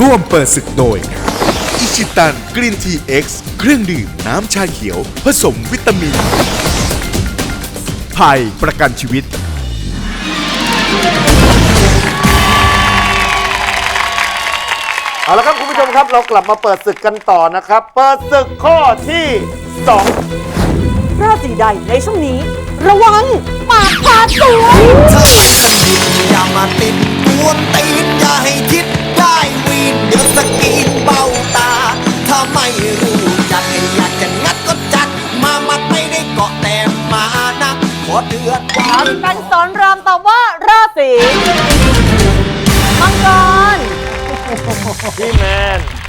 ร่วมเปิดศึกโดย อิชิตันกรีนทีเอ็กซ์เครื่องดื่มน้ำชาเขียว ผสมวิตามินไผ่ประกันชีวิต เอาละครับคุณผู้ชมครับเรากลับมาเปิดศึกกันต่อนะครับ เปิดศึกข้อที่สองราศีใดในช่วงนี้ ระวังปากพาตัวถ้ารักกันจริงอย่ามาติดกวนตีนอย่าให้คิด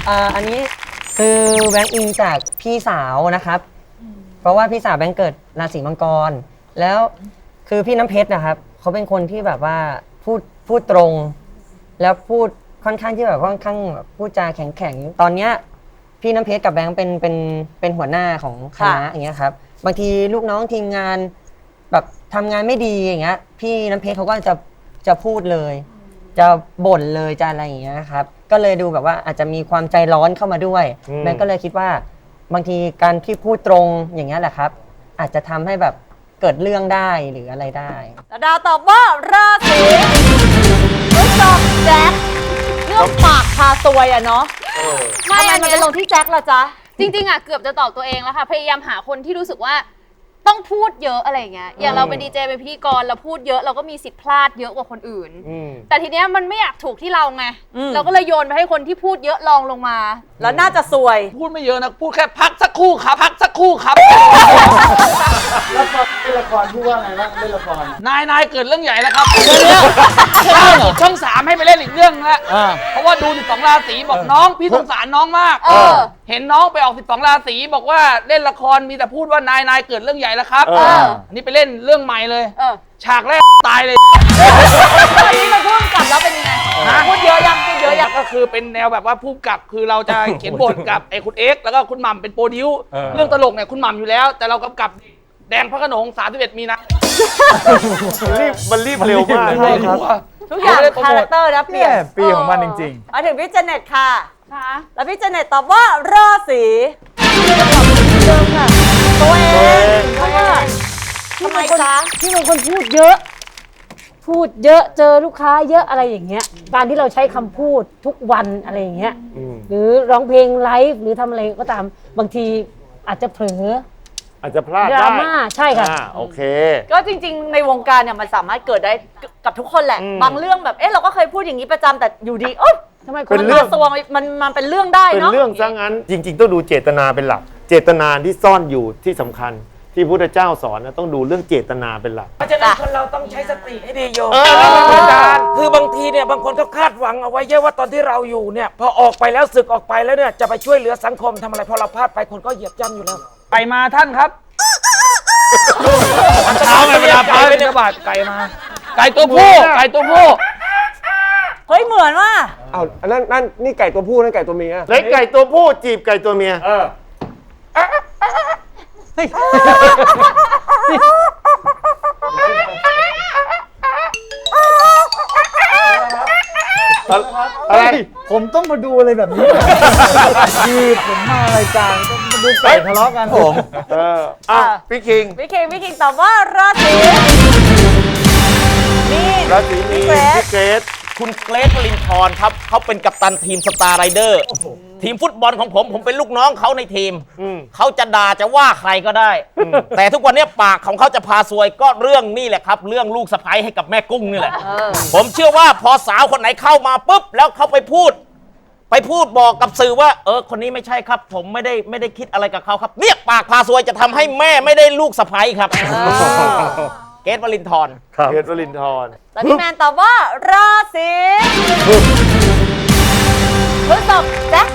อ่าอันนี้คือแบงค์อิงจากพี่สาวนะครับ เพราะว่าพี่สาวแบงค์เกิดราศีมังกร แล้วคือพี่น้ำเพชรนะครับเขาเป็นคนที่แบบว่าพูดพูดตรง แล้วพูดค่อนข้างที่แบบค่อนข้างแบบพูดจาแข็งแข็งๆตอนเนี้ยพี่น้ำเพชรกับแบงค์เป็นเป็นเป็นหัวหน้าของคณะค่ะอย่างเงี้ยครับบางทีลูกน้องทีมงานแบบทำงานไม่ดีอย่างเงี้ยพี่น้ำเพชรเขาก็จะจะพูดเลย จะบ่นเลยจะอะไรอย่างเงี้ยครับก็เลยดูแบบว่าอาจจะมีความใจร้อนเข้ามาด้วยอืม แบงก์ก็เลยคิดว่า บางทีการที่พูดตรงอย่างเงี้ยแหละครับ อาจจะทำให้แบบเกิดเรื่องได้หรืออะไรได้ แต่ดาวตอบว่าราศีพฤษภแจ็คเรื่องปากพาซวยอะเนาะไม่ทำไมอันมันเนี้ไปยลงที่แจ็คล่ะจ๊ะ จริงๆอะเกือบจะตอบตัวเองแล้วค่ะ พยายามหาคนที่รู้สึกว่า ต้องพูดเยอะอะไรอย่างเงี้ย อย่างเราเป็นดีเจเป็นพิธีกรเราพูดเยอะเราก็มีสิทธิ์พลาดเยอะกว่าคนอื่น อืม แต่ทีเนี้ยมันไม่อยากถูกที่เราไง อืม เราก็เลยโยนไปให้คนที่พูดเยอะลองลงมา แล้วน่าจะซวย พูดไม่เยอะนะ พูดแค่พักสักครู่ครับ พักสักครู่ครับ แล้วก็เล่นละครพูดว่าไงบ้างเล่นละคร นายนายเกิดเรื่องใหญ่แล้วครับช่องช่องสามให้ไปเล่นอีกเรื่องแล้วอ่า เพราะว่าดู12ราศีบอกน้องพี่สงสารน้องมาก เออเห็นน้องไปออก 12 ราศีบอกว่าเล่นละครมีแต่พูดว่านายนายเกิดเรื่องใหญ่แล้วครับเออ อันนี้ไปเล่นเรื่องใหม่เลย เออฉากแรกตายเลยตอนนี้มันพูดกลับแล้วเป็นยังไงพูดเยอะยังพูดเยอะยังก็คือเป็นแนวแบบว่าผู้กำกับคือเราจะเขียนบทกับไอ้คุณเอ็กซ์แล้วก็คุณหม่ำเป็นโปรดิวซ์เรื่องตลกเนี่ยคุณหม่ำอยู่แล้ว แต่เรากำกับแดงพระโขนง31มีนามันรีบมันรีบเร็วมาก ใช่ครับ ทุกอย่างคาแรคเตอร์นะเปลี่ยนปีของมันจริงมาถึงพี่เจเน็ตค่ะ ค่ะแล้วพี่เจเน็ตตอบว่าราศีเดิมค่ะตัวเองเพราะว่าทำไมจ๊ะที่บางคนพูดเยอะ พูดเยอะเจอลูกค้าเยอะอะไรอย่างเงี้ย การที่เราใช้คำพูดทุกวันอะไรอย่างเงี้ย หรือร้องเพลงไลฟ์หรือทำอะไรก็ตามบางทีอาจจะเผลออาจจะพลาดดได้ราม่าใช่ค่ะ อ่าโอเค ก็จริง ๆ ในวงการเนี่ยมันสามารถเกิดได้กับทุกคนแหละ อืม บางเรื่องแบบ เอ๊ะเราก็เคยพูดอย่างนี้ประจำแต่อยู่ดีเอ้ย ทำไมคเป็นนเรื่องมาสวงมันมันเป็นเรื่องได้เป็นเนาะ เรื่องซะงั้นจริง ๆ ต้องดูเจตนาเป็นหลัก เจตนาที่ซ่อนอยู่ที่สำคัญ ที่พุทธเจ้าสอนนะต้องดูเรื่องเจตนาเป็นหลัก เพราะฉะนั้นคนเราต้องใช้สติให้ดีโยมเออแล้วมันอาจารย์ คือบางทีเนี่ยบางคนเขาคาดหวังเอาไว้เยอะว่าตอนที่เราอยู่เนี่ยพอออกไปแล้วศึกออกไปแล้วเนี่ยจะไปช่วยเหลือสังคมทำอะไรพอเราพลาดไปคนก็เหยียบย่ำอยู่แล้วไปมาท่านครับเช้าไงเวลาไก่พักเป็นบาทไก่มา ไก่ตัวผู้ไก่ตัวผู้ เฮ้ยเหมือนว่า อ้าวอันนั้นนั่นนี่ไก่ตัวผู้นั่นไก่ตัวเมียเลยไก่ตัวผู้จีบไก่ตัวเมียอะไรผมต้องมาดูอะไรแบบนี้ คือผมมารายการต้องมาดูไก่ทะเลาะกันผมเอออะพี่คิงพี่คิงพี่คิงตอบว่าราศีมีนราศีมีนพี่เกรซพี่เกรซ คุณเกรทวลินทร์ครับเขาเป็นกัปตันทีมสตาร์ไรเดอร์ทีมฟุตบอลของผมผมเป็นลูกน้องเขาในทีมอืมเขาจะด่าจะว่าใครก็ได้ แต่ทุกวันนี้ปากของเขาจะพาซวยก็เรื่องนี่แหละครับ เรื่องลูกสะใภ้ให้กับแม่กุ้งนี่แหละผมเชื่อว่าพอสาวคนไหนเข้ามาปุ๊บแล้วเขาไปพูด ไปพูดบอกกับสื่อว่า เออคนนี้ไม่ใช่ครับ ผมไม่ได้ไม่ได้คิดอะไรกับเขาครับ เนี่ยปากพาซวยจะทำให้แม่ไม่ได้ลูกสะใภ้ครับ เกรทวลินทร์เกรซวลินทร์แล้วพี่แมนตอบว่า ราศีพฤษภแจ็ค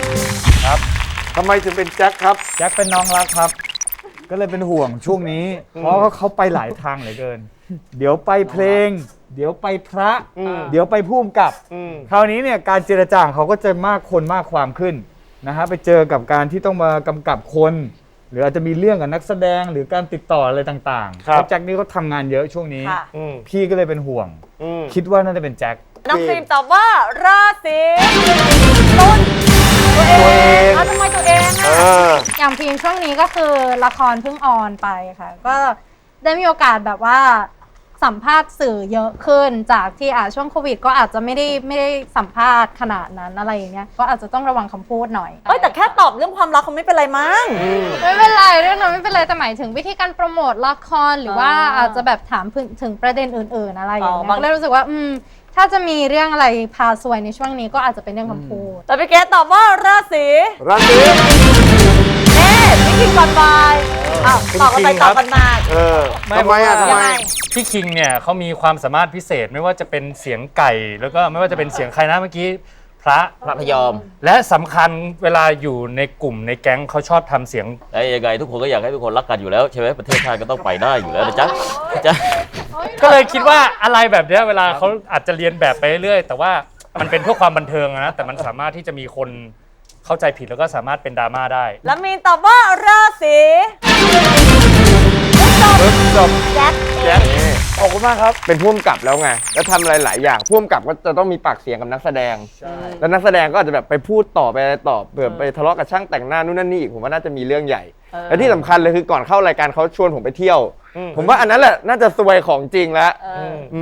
ทำไมถึงเป็นแจ็คครับ แจ็คเป็นน้องรักครับ ก็เลยเป็นห่วงช่วงนี้ เพราะว่าเขาไปหลายทางเหลือเกิน เดี๋ยวไปเพลง เดี๋ยวไปพระ อืม เดี๋ยวไปพุ่มกับ อืม คราวนี้เนี่ยการเจรจาของเขาก็จะมากคนมากความขึ้นนะฮะไปเจอกับการที่ต้องมากำกับคน หรืออาจจะมีเรื่องกับนักแสดงหรือการติดต่ออะไรต่างๆครับ เพราะแจ็คนี่เขาทำงานเยอะช่วงนี้ ค่ะ อืมพี่ก็เลยเป็นห่วง อืม คิดว่าน่าจะเป็นแจ็ค น้องฟิล์มตอบว่าราศีตุลตัวเองเอาทำไมตัวเองอะเอออย่างพิมช่วงนี้ก็คือละครเพิ่งออนไปค่ะ ก็ได้มีโอกาสแบบว่า สัมภาษณ์สื่อเยอะขึ้น จากที่อ่าช่วงโควิด ก็อาจจะไม่ได้ไม่ได้สัมภาษณ์ขนาดนั้นอะไรอย่างเงี้ยก็อาจจะต้องระวังคำพูดหน่อย เอ้ยแต่แค่ตอบเรื่องความรักคงไม่เป็นไรมั้ง ไม่เป็นไรเรื่องนั้นไม่เป็นไรแต่หมายถึงวิธีการโปรโมทละครหรือว่าอ่าอาจจะแบบถามถึงถึงประเด็นอื่น ๆ อะไรอย่างอ๋เงี้อยบาง ก็เลยรู้สึกว่าอืมถ้าจะมีเรื่องอะไรพาซวยในช่วงนี้ก็อาจจะเป็นเรื่องคำพูด แต่พี่เกดตอบว่าราศีราศีเน่ พี่คิงก่อนบายอ้าวตอบกันไปตอบกันมา เออทำไมอะทำยังไมไงพี่คิงเนี่ยเขามีความสามารถพิเศษไม่ว่าจะเป็นเสียงไก่ แล้วก็ไม่ว่าจะเป็นเสียงใครนะเมื่อกี้พระ พระพยอมและสำคัญเวลาอยู่ในกลุ่มในแก๊งเขาชอบทำเสียงไอ้ยังไงทุกคนก็อยากให้ทุกคนรักกันอยู่แล้วใช่ไหมประเทศชาติก็ต้องไปได้อยู่แล้วนะจ๊ะจ๊ะก็เลยคิดว่าอะไรแบบเนี้ยเวลาเขาอาจจะเรียนแบบไปเรื่อยๆแต่ว่ามันเป็นเพื่อความบันเทิงอะนะแต่มันสามารถที่จะมีคน เข้าใจผิดแล้วก็สามารถเป็นดราม่าได้ แล้วมีนตอบว่าราศี พฤษภจบแจ็คแจ็คขอบคุณมากครับ เป็นพ่วงกับแล้วไง แล้วทำอะไรหลายอย่างพ่วงกับก็จะต้องมีปากเสียงกับนักแสดง แล้วนักแสดงก็อาจจะแบบไปพูดต่อไปอะไรต่อเผื่อไปทะเลาะกับช่างแต่งหน้านู่นนั่นนี่อีกผมว่าน่าจะมีเรื่องใหญ่ และที่สำคัญเลยคือก่อนเข้ารายการเขาชวนผมไปเที่ยว ผมว่าอันนั้นแหละน่าจะซวยของจริงแล้ว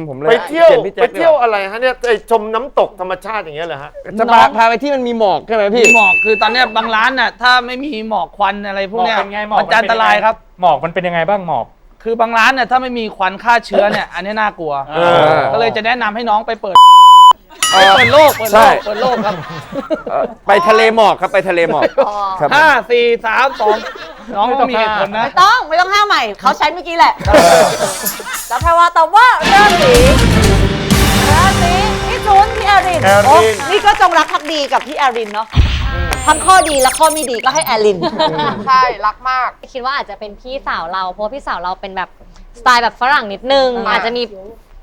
มผมเลยไปเที่ยวปลี่นพี่แจ็ไปคเที่ยวอะไรฮะเนี่ยไอชมน้ำตกธรรมชาติอย่างเงี้ยเหรอฮะ จะพาพาไปที่มันมีหมอกใช่ไหมมีพี่หมอกคือตอนเนี้ยบางร้านน่ะถ้าไม่มีหมอกควันอะไรพวกเนี้ยหมอกเป็นไงหมอกมันจะอันตรายครับ หมอกมันเป็นยังไงบ้างหมอก คือบางร้านเนี่ยถ้าไม่มีควันฆ่าเชื้อเนี่ย อันนี้น่ากลัว เออ ก็เลยจะแนะนำให้น้องไปเปิดเอไปอเปิดโลกเปิดใช่ โลกเปิดโลกครับเอ่อไปทะเลหมอกครับไปทะเลหมอกครับห้าสี่สามสองน้องต้องมีเหตุผลนะไม่ต้อง ไม่ต้องห้ามใหม่เขาใช้เมื่อกี้แหละ แล้วแพรวาตอบว่าราศีราศีพี่ทุนพี่แอรินแอริน โอ้นี่ก็จงรักภักดีกับพี่แอรินเนาะ ทั้งข้อดีและข้อไม่ดีก็ให้แอริน ใช่ รักมาก คิดว่าอาจจะเป็นพี่สาวเรา เพราะว่าพี่สาวเราเป็นแบบสไตล์แบบฝรั่งนิดนึง อาจจะมี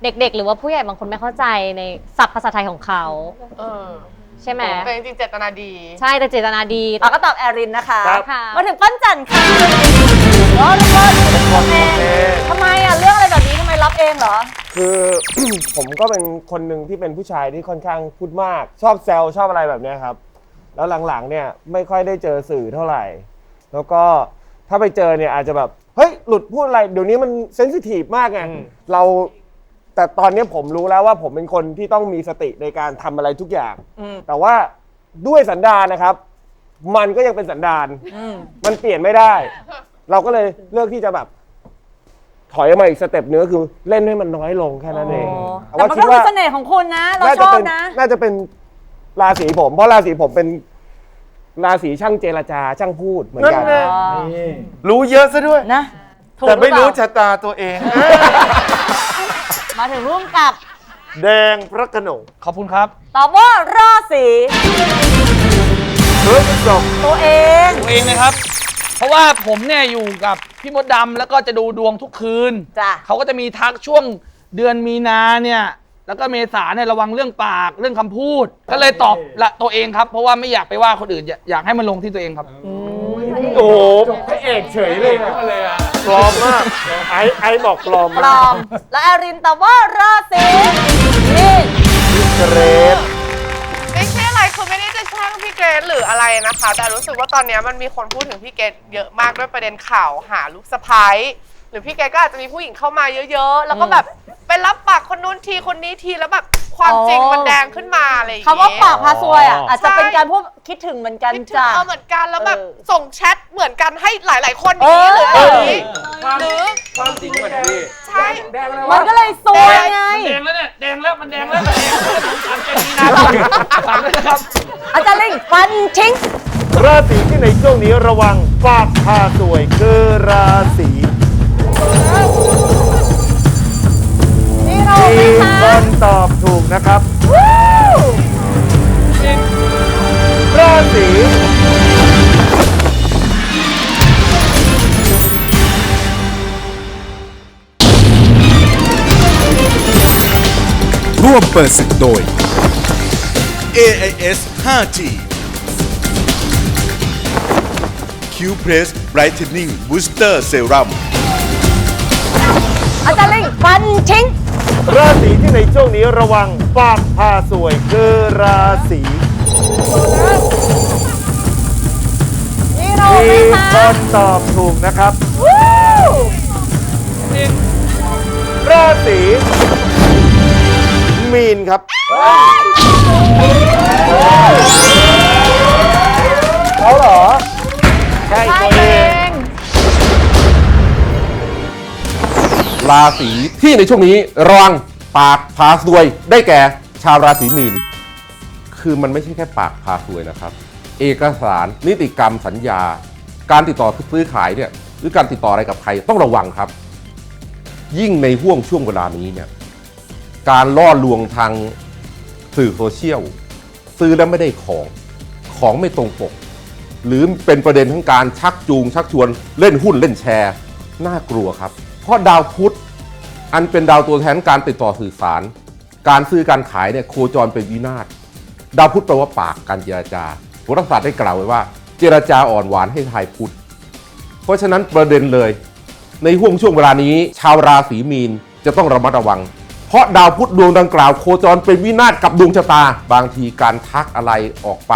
เด็กๆ หรือว่าผู้ใหญ่บางคนไม่เข้าใจในศัพท์ภาษาไทยของเขาใช่ไหมแต่จริงๆเจตนาดี ใช่แต่เจตนาดี เราก็ตอบแอรินนะคะครับ ค่ะ มาถึงปั้นจันทร์ค่ะรอทุกคนทำเองทำไมอะเรื่องอะไรแบบนี้ทำไมรับเองเหรอ คือ ผมก็เป็นคนหนึ่งที่เป็นผู้ชายที่ค่อนข้างพูดมาก ชอบแซวชอบอะไรแบบเนี้ยครับ แล้วหลังๆเนี่ยไม่ค่อยได้เจอสื่อเท่าไหร่ แล้วก็ถ้าไปเจอเนี่ยอาจจะแบบ เฮ้ย หลุดพูดอะไร เดี๋ยวนี้มันเซนซิทีฟมากไงเราแต่ตอนนี้ผมรู้แล้วว่าผมเป็นคนที่ต้องมีสติในการทำอะไรทุกอย่างอืมแต่ว่าด้วยสันดานนะครับ มันก็ยังเป็นสันดานอืมมันเปลี่ยนไม่ได้ เราก็เลยเลือกที่จะแบบ ถอยออกมาอีกสเต็ปเนื้อคือเล่นให้มันน้อยลงแค่นั้นเองแต่มันคิก็ดมีว่าเสน่ห์ของคุณนะ เราน่าชจะอบเป็นนะ น่าจะเป็น ราศีผม เพราะราศีผมเป็นราศีช่างเจรจาช่างพูดเหมือนกันนั่นไงรู้เยอะซะด้วย นะถูกแต่ไม่รู้หอเปล่าชะตาตัวเองมาถึงร่วมกับ แดงพระโขนงขอบคุณครับ ตอบว่าราศีพฤษภตัวเอง ตัวเองนะครับ เพราะว่าผมเนี่ยอยู่กับพี่มดดำแล้วก็จะดูดวงทุกคืน จ้ะ เขาก็จะมีทักช่วงเดือนมีนาเนี่ย แล้วก็เมษาเนี่ยระวังเรื่องปากเรื่องคำพูด ก็เลยตอบละตัวเองครับ เพราะว่าไม่อยากไปว่าคนอื่นอยากอยากให้มันลงที่ตัวเองครับ โอ้โหพระเอกเฉยเลยอะปลอมมาก ไอไอบอกปลอมปลมาอกมแล้วแอรินตอบว่าราศีนี่เกรดไม่ใช่อะไรคือไม่ได้จะแช่งพี่เกดหรืออะไรนะคะ แต่รู้สึกว่าตอนเนี้ยมันมีคนพูดถึงพี่เกดเยอะมากด้วยประเด็นข่าวหาลูกสะพ้ายห รือพี่เกดก็อาจจะมีผู้หญิงเข้ามาเยอะๆ แล้วก็แบบไปรับปากคนนู้นทีคนนี้ทีแล้วแบบความจริงมันแดงขึ้นมาอะไรอย่างเงี้ยคำว่าปากพาซวยอะอ๋อออาจจะเป็นการพูดคิดถึงเหมือนกันคิดถึงจ้ะ เอาเหมือนกันแล้วแบบเออส่งแชทเหมือนกันให้หลาย ๆ คนอย่างนี้หรืออะไรอย่างนี้หรือความจริงมันดีใช่มันก็เลยซวยไง แดงแล้วเนี่ยแดงแล้วมันแดงแล้วมันแดงแล้วสามเจ็ดมีนาครับฝากด้วยนะครับ อาจารย์ลิงฟันทิ้ง ราศีที่ในช่วงนี้ระวังปากพาสวยคือราศี ทีมนตอบถูกนะครับ วู้ราศีร่วมเปิดศึกโดย AIS 5G Q Press Brightening Booster Serum อร์เซรั่มอาจารย์ลิงฟันทิ้งราศีที่ในช่วงนี้ระวังปากพาสวยคือราศีนี่โนมีไหมคคะนตอบถูกนะครับราศีมีนครับเราศีที่ในช่วงนี้ระวังปากพาซวย ได้แก่ชาวราศีมีน คือมันไม่ใช่แค่ปากพาซวยนะครับ เอกสารนิติกรรมสัญญา การติดต่อซื้อขายเนี่ยหรือการติดต่ออะไรกับใครต้องระวังครับ ยิ่งในห่วงช่วงเวลานี้เนี่ยการล่อลวงทางสื่อโซเชียลซื้อแล้วไม่ได้ของของไม่ตรงปก หรือเป็นประเด็นทั้งการชักจูงชักชวนเล่นหุ้นเล่นแชร์ น่ากลัวครับ เพราะดาวพุธ อันเป็นดาวตัวแทนการติดต่อสื่อสาร การซื้อการขายเนี่ยโคจรเป็นวินาศดาวพุธแปลว่าปากการเจรจาโหราศาสตร์ได้กล่าวไว้ว่า เจรจาอ่อนหวานให้ทายพุธเพราะฉะนั้นประเด็นเลย ในห่วงช่วงเวลานี้ ชาวราศีมีนจะต้องระมัดระวัง เพราะดาวพุธดวงดังกล่าวโคจรเป็นวินาศกับดวงชะตา บางทีการทักอะไรออกไป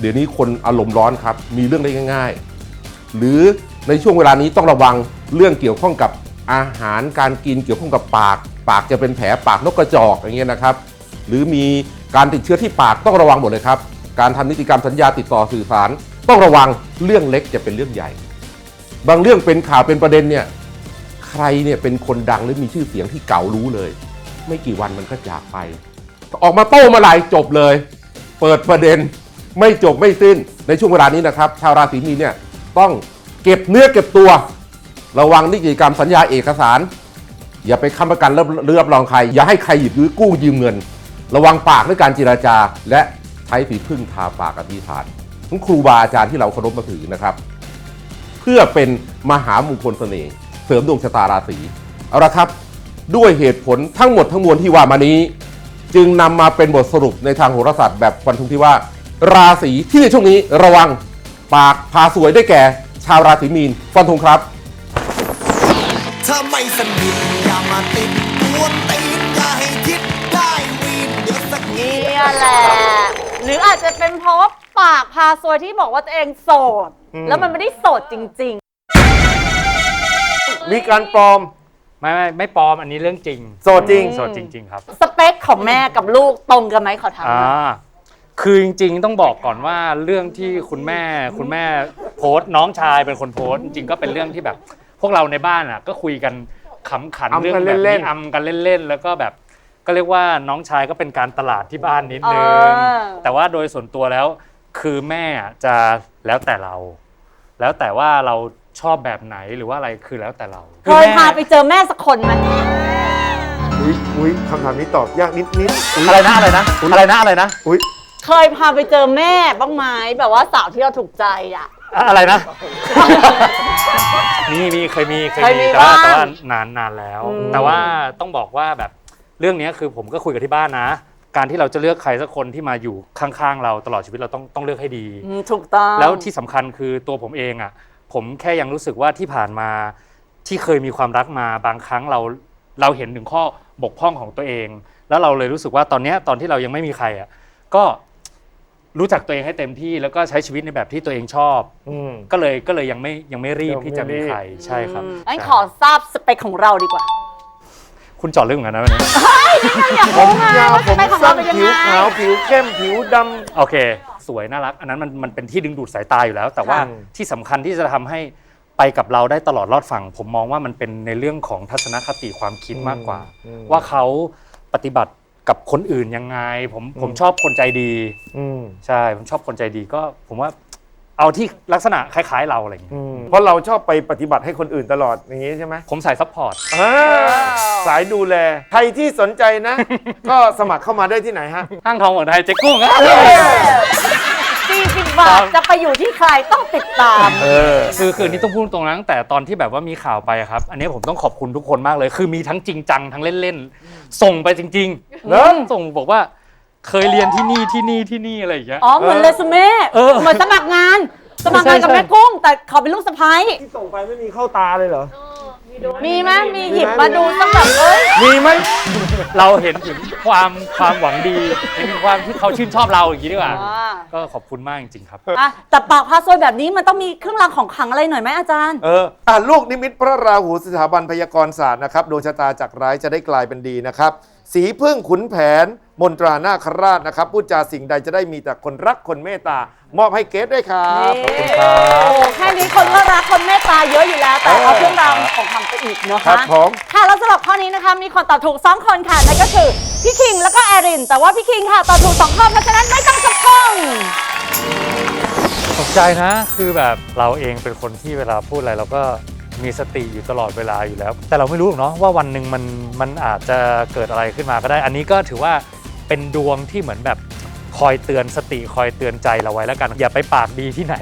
เดี๋ยวนี้คนอารมณ์ร้อนครับ มีเรื่องได้ง่าย ๆ หรือในช่วงเวลานี้ต้องระวังเรื่องเกี่ยวข้องกับ อาหารการกินเกี่ยวข้องกับปาก ปากจะเป็นแผลปากนกกระจอกอย่างเงี้ยนะครับ หรือมีการติดเชื้อที่ปากต้องระวังหมดเลยครับ การทำนิติกรรมสัญญาติดต่อสื่อสาร ต้องระวังเรื่องเล็กจะเป็นเรื่องใหญ่ บางเรื่องเป็นข่าวเป็นประเด็นเนี่ยใครเนี่ยเป็นคนดังหรือมีชื่อเสียงที่เก่ารู้เลย ไม่กี่วันมันก็จากไป ออกมาโต้มาหลายจบเลย เปิดประเด็นไม่จบไม่สิ้นในช่วงเวลานี้นะครับ ชาวราศีมีนเนี่ยต้องเก็บเนื้อเก็บตัว ระวังนิติกรรมสัญญาเอกสาร อย่าไปค้ำประกันรับเรือรับรองใคร อย่าให้ใครหยิบยื้อกู้ยืมเงิน ระวังปากด้วยการเจราจา และใช้ฝีพึ่งทาปากอธิษฐานของครูบาอาจารย์ที่เราเคารพมาถือนะครับ เพื่อเป็นมหามงคลเสน่ห์เสริมดวงชะตาราศีเอาละครับ ด้วยเหตุผลทั้งหมดทั้งมวลที่ว่ามานี้ จึงนำมาเป็นบทสรุปในทางโหราศาสตร์แบบฟันธงที่ว่า ราศีที่ในช่วงนี้ระวังปากพาสวยได้แก่ ชาวราศีมีนฟันธงครับ ถ้าไม่สนิทอย่ามาติดกวนตีนอย่าให้คิดได้วีนเดี๋ยวสักทีเนี่ยแหละ หรืออาจจะเป็นเพราะว่าปากพาซวยที่บอกว่าตัวเองโสดอืมแล้วมันไม่ได้โสดจริง มีการปลอม ไม่ไม่ไม่ปลอมอันนี้เรื่องจริงโสดจริง โสดจริง ๆ ครับ ๆ สเปคของแม่กับลูกตรงกันไหมขอถามหอ่าน่อยคือจริง ๆ ต้องบอกก่อนว่าเรื่องที่คุณแม่คุณแม่โพสต์น้องชายเป็นคนโพสต์จริงๆก็เป็นเรื่องที่แบบพ วกเราในบ้านอะก็คุยกันขำขันอำกันเรื่องแบบเล่นี้นๆอำกันเล่นๆแล้วก็แบบก็เรียกว่าน้องชายก็เป็นการตลาดที่บ้านนิดนึงเออแต่ว่าโดยส่วนตัวแล้ว คือแม่จะแล้วแต่เรา แล้วแต่ว่าเราชอบแบบไหนหรือว่าอะไรคือแล้วแต่เราเคยพาไปเจอแม่สักคนไหมอุ้ยอุ้ยคำถามนี้ตอบยากนิดนิดยอะไรนะอะไรนะอะไรนะอะไรนะอุ้ยเคยพาไปเจอแม่บ้างไหมแบบว่าสาวที่เราถูกใจอะอะอะไรนะ มีมีเคยมีเคยเคยมีมีแต่ว่าบ้าง แต่ว่านานนานแล้วอืมแต่ว่าต้องบอกว่าแบบเรื่องเนี้ยคือผมก็คุยกับที่บ้านนะ การที่เราจะเลือกใครสักคนที่มาอยู่ข้างๆ เราตลอดชีวิตเราต้องต้องเลือกให้ดี อืมถูกต้อง แล้วที่สำคัญคือตัวผมเองอะ ผมแค่ยังรู้สึกว่าที่ผ่านมาที่เคยมีความรักมาบางครั้งเราเราเห็นถึงข้อบกพร่องของตัวเอง แล้วเราเลยรู้สึกว่าตอนเนี้ยตอนที่เรายังไม่มีใครอะก็ รู้จักตัวเองให้เต็มที่แล้วก็ใช้ชีวิตในแบบที่ตัวเองชอบ อืม ก็เลยก็เลยยังไม่ยังไม่รีบยังไม่ที่จะมีรีบใครใช่ครับอืมงั้นขอทราบสเปคของเราดีกว่า คุณเจอดเรื่องเหมือนกันนะวันนี้อยากผรู้มไงยาวว่าผสมเปคของสั้เรานเป็นยังผิวไงขาวผิวเข้มผิวดำ โอเค สวยน่ารัก อันนั้นมันมันเป็นที่ดึงดูดสายตาอยู่แล้ว แต่ว่าค่ะ ที่สำคัญที่จะทำให้ไปกับเราได้ตลอดรอดฝั่ง ผมมองว่ามันเป็นในเรื่องของทัศนคติความคิดมากกว่า อืม ว่าเขาปฏิบัติ กับคนอื่นยังไง ผมผมชอบคนใจดี อืมใช่ ผมชอบคนใจดีก็ ผมว่าเอาที่ลักษณะคล้ายๆเราอะไรอย่างเงี้ยอืมเพราะเราชอบไปปฏิบัติให้คนอื่นตลอดอย่างนี้ใช่ไหมผมใส่ซัพพอร์ต อ่าสายดูแล ใครที่สนใจนะ ก็สมัครเข้ามาได้ที่ไหนฮะ ห้างทองหัวไทยเจ๊กุ้งอะ40 บาทจะไปอยู่ที่ใครต้องติดตาม เออ คือคือนี่ต้องพูดตรงนั้นตั้งแต่ตอนที่แบบว่ามีข่าวไปอะครับ อันนี้ผมต้องขอบคุณทุกคนมากเลย คือมีทั้งจริงจังทั้งเล่นๆ ส่งไปจริงเหรอๆส่งบอกว่า เคยเรียนที่นี่ที่นี่ที่นี่อะไรอย่างเงี้ย อ๋อเหมือนเรซูเม่เออ เหมือนสมัครงาน สมัครงานกับแม่กุ้ง แต่ขอเป็นลูกสะพ้ายที่ส่งไปไม่มีเข้าตาเลยเหรอ มีไหมมีหยิบมาดูสักแบบเอ้ยมีไหมเราเห็นถึงความความหวังดีเห็นถึงความที่เขาชื่นชอบเราอย่างนี้ดีกว่าอ่าก็ขอบคุณมากจริงๆครับ อะแต่ปากพาซวยแบบนี้มันต้องมีเครื่องรางของขลังอะไรหน่อยไหมอาจารย์ เอออะลูกนิมิตพระราหูสถาบันพยากรศาสตร์นะครับดวงชะตาจากร้ายจะได้กลายเป็นดีนะครับ สีพึ่งขุนแผน มนตรานาคราชนะครับพูดจาสิ่งใดจะได้มีแต่คนรักคนเมตตามอบให้เกสด้วยครับขอบคุณครับโอ้แค่นี้คนก็รักคนเมตตาเยอะอยู่แล้ว แต่เอาเครื่องรางของขลังไปอีกเนาะครัคะบผม ค่ะแล้วสำหรับข้อนี้นะคะ มีคนตอบถูก2คนค่ะนั่นก็คือพี่คิงแล้วก็แอริน แต่ว่าพี่คิงค่ะตอบถูก2ข้อเพราะฉะนั้นไม่ต้องสะพงตกใจนะคือแบบเราเองเป็นคนที่เวลาพูดอะไรเราก็มีสติอยู่ตลอดเวลาอยู่แล้ว แต่เราไม่รู้หรอกเนาะว่าวันหนึ่งมันมันอาจจะเกิดอะไรขึ้นมาก็ได้ อันนี้ก็ถือว่า เป็นดวงที่เหมือนแบบคอยเตือนสติคอยเตือนใจเราไว้แล้วกัน อย่าไปปากดีที่ไหน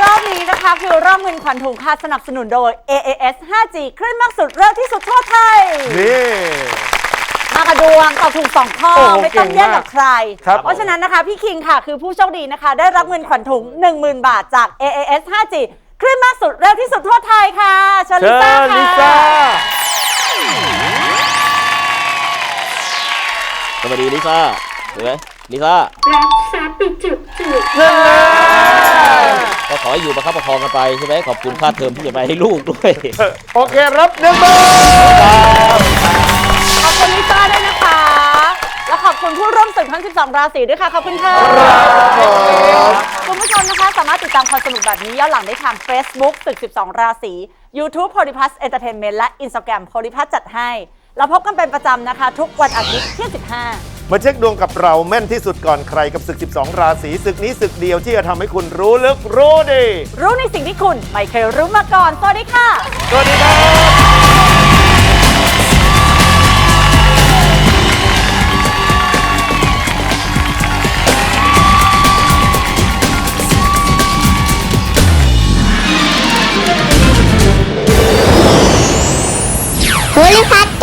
รอบนี้นะคะคือรอบเงินขวัญถุงค่ะสนับสนุนโดย AAS 5G คลื่นมากสุดเร็วที่สุดทั่วไทย นี่ มากระดวงตอบถูก2ข้อ โอ้โหไม่ต้องแย่งกับใคร ครับเพราะฉะนั้นนะคะพี่คิงค่ะคือผู้โชคดีนะคะ ได้รับเงินขวัญถุง 10,000 บาทจาก AAS 5G คลื่นมากสุดเร็วที่สุดทั่วไทยค่ะเชิญลิซ่าเชิญลิค่ะซ่าส วัสดีลิซ่าเห็นไหมลิซ่ารักษาปิดจุดจุดก็ขอให้อยู่ประคับประคองกันไปใช่ไหมขอบคุณค่าเทอมที่จะไปให้ลูกด้วย โอเครับหนึ่งหมื่น ขอบคุณลิซ่าด้วยนะคะ และขอบคุณผู้ร่วมศึกทั้ง 12 ราศีด้วยค่ะ ขอบคุณค่ะคุณผู้ชมนะคะ สามารถติดตามความสนุกแบบนี้ย้อนหลังได้ทาง Facebook ศึก 12 ราศี YouTube p o l y p l u s Entertainment และ Instagram p o l y p l u s จัดให้ เราพบกันเป็นประจำนะคะ ทุกวันอาทิตย์ที่ 15 มาเช็คดวงกับเราแม่นที่สุดก่อนใครกับศึก 12 ราศีศึกนี้ศึกเดียวที่จะทำให้คุณรู้ลึกรู้ดี รู้ในสิ่งที่คุณไม่เคยรู้มาก่อนสวัสดีค่ะ สวัสดีครับโพลิพัท